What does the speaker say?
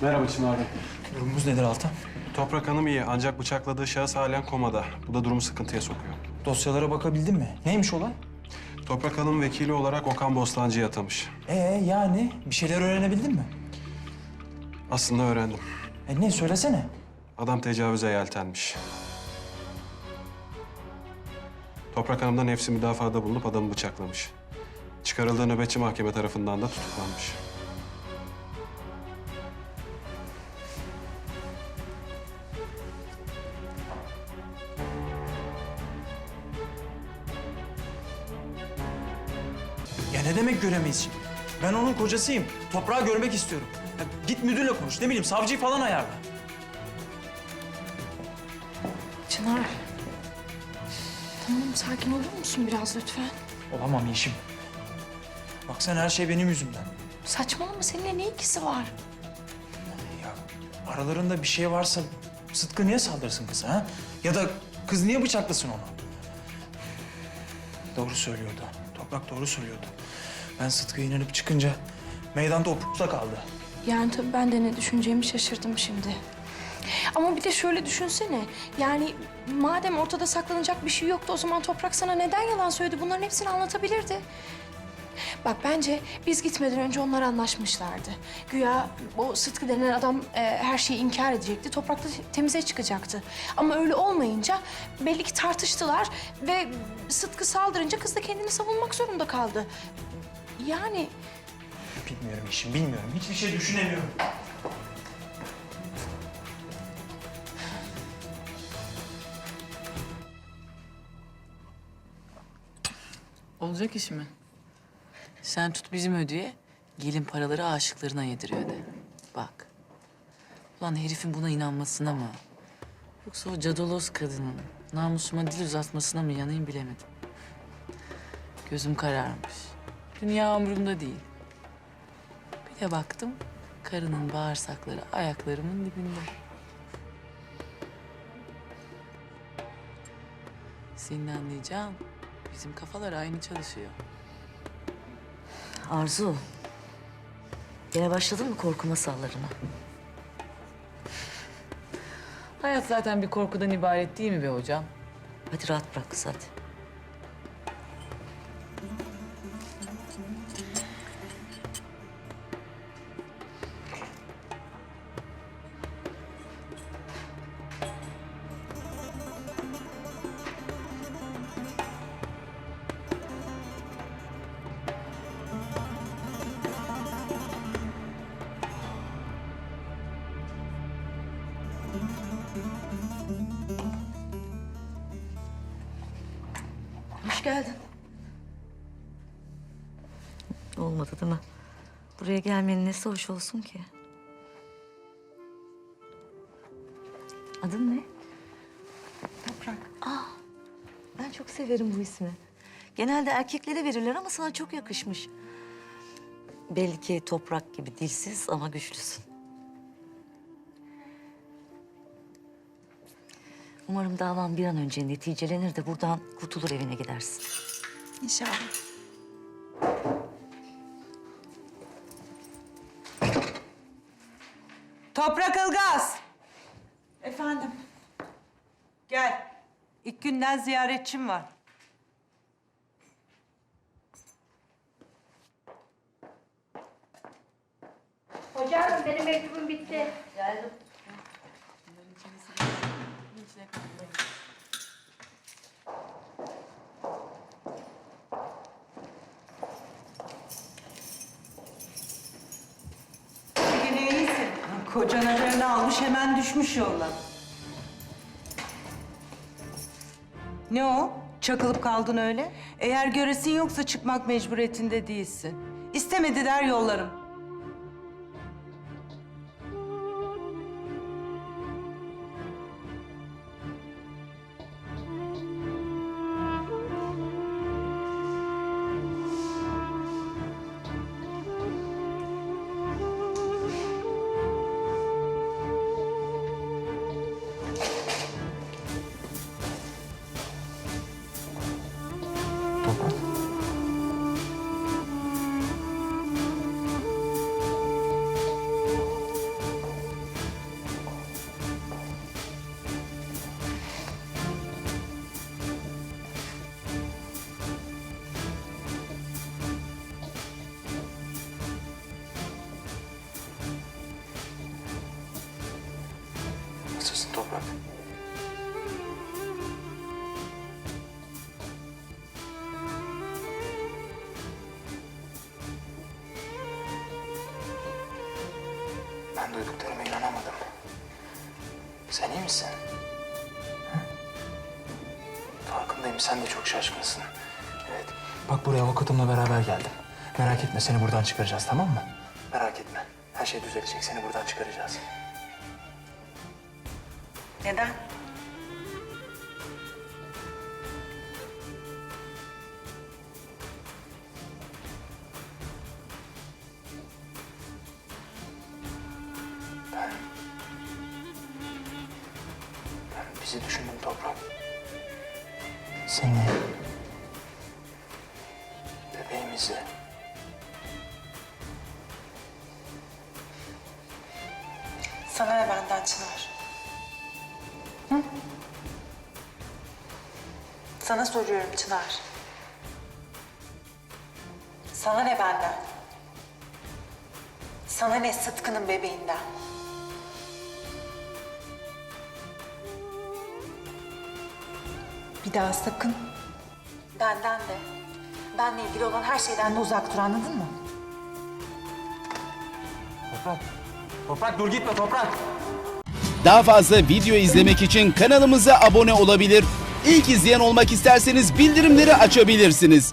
Merhaba Çınar Bey. Durumumuz nedir Altan? Toprak Hanım iyi ancak bıçakladığı şahıs halen komada. Bu da durumu sıkıntıya sokuyor. Dosyalara bakabildin mi? Neymiş olay? Toprak Hanım vekili olarak Okan Bostancı'ya atamış. Ee yani bir şeyler öğrenebildin mi? Aslında öğrendim. E ne söylesene. Adam tecavüze yeltenmiş. Toprak Hanım da nefsi müdafada bulunup adamı bıçaklamış. Çıkarıldığı nöbetçi mahkeme tarafından da tutuklanmış. Ya ne demek göremeyiz şimdi? Ben onun kocasıyım. Toprağı görmek istiyorum. Ya git müdürle konuş. Ne bileyim savcıyı falan ayarla. Çınar. Tamam sakin olur musun biraz lütfen? Olamam Yeşim. Bak sen her şey benim yüzümden. Saçmalama seninle ne ilgisi var? Ya aralarında bir şey varsa Sıtkı niye saldırsın kıza ha? Ya da kız niye bıçaklasın onu? Doğru söylüyordu. Toprak doğru söylüyordu. Ben Sıtkı'ya inanıp çıkınca meydan topukta kaldı. Yani tabii ben de ne düşüneceğimi şaşırdım şimdi. Ama bir de şöyle düşünsene. Yani madem ortada saklanacak bir şey yoktu o zaman Toprak sana neden yalan söyledi? Bunların hepsini anlatabilirdi. Bak bence biz gitmeden önce onlar anlaşmışlardı. Güya o Sıtkı denen adam e, her şeyi inkar edecekti. Toprak da temize çıkacaktı. Ama öyle olmayınca belli ki tartıştılar ve Sıtkı saldırınca kız da kendini savunmak zorunda kaldı. Yani Bilmiyorum Yeşim, bilmiyorum. Hiçbir şey düşünemiyorum. Olacak iş mi? Sen tut bizim ödüye, gelin paraları aşıklarına yediriyor de. Bak. Ulan herifin buna inanmasına mı? Yoksa o cadolos kadının namusuma dil uzatmasına mı yanayım bilemedim. Gözüm kararmış. Dünya umurumda değil. Bir de baktım, karının bağırsakları ayaklarımın dibinde. Senin anlayacağın bizim kafalar aynı çalışıyor. Arzu. Yine başladın mı korku masallarına? Hayat zaten bir korkudan ibaret değil mi be hocam? Hadi rahat bırak kız hadi. Hoş geldin. Olmadı değil mi? Buraya gelmenin nesi hoş olsun ki? Adın ne? Toprak. Aa, ben çok severim bu ismi. Genelde erkeklere verirler ama sana çok yakışmış. Belli ki toprak gibi dilsiz ama güçlüsün. Umarım davan bir an önce neticelenir de buradan kurtulur evine gidersin. inşallah. Toprak Ilgaz. Efendim, Gel. İlk günden ziyaretçim var. Hocam benim mektubum bitti. Yine iyisin. Kocan haberini almış hemen düşmüş yolla. Ne o? Çakılıp kaldın öyle. Eğer göresin yoksa çıkmak mecburiyetinde değilsin. İstemedi der yollarım. 好好。Ben duyduklarıma inanamadım. Sen iyi misin? Hı? Farkındayım sen de çok şaşkınsın. Evet. Bak buraya avukatımla beraber geldim. Merak etme seni buradan çıkaracağız tamam mı? Merak etme. Her şey düzelecek seni buradan çıkaracağız. Neden? Bizi düşündüm Toprak. Seni... Bebeğimizi... Sana ne benden Çınar? Hı? Sana soruyorum Çınar. Sana ne benden? Sana ne Sıtkı'nın bebeğinden? Bir daha sakın. Benden de, benle ilgili olan her şeyden de uzak dur anladın mı? Toprak. Toprak dur gitme Toprak. Daha fazla video izlemek için kanalımıza abone olabilir. İlk izleyen olmak isterseniz bildirimleri açabilirsiniz.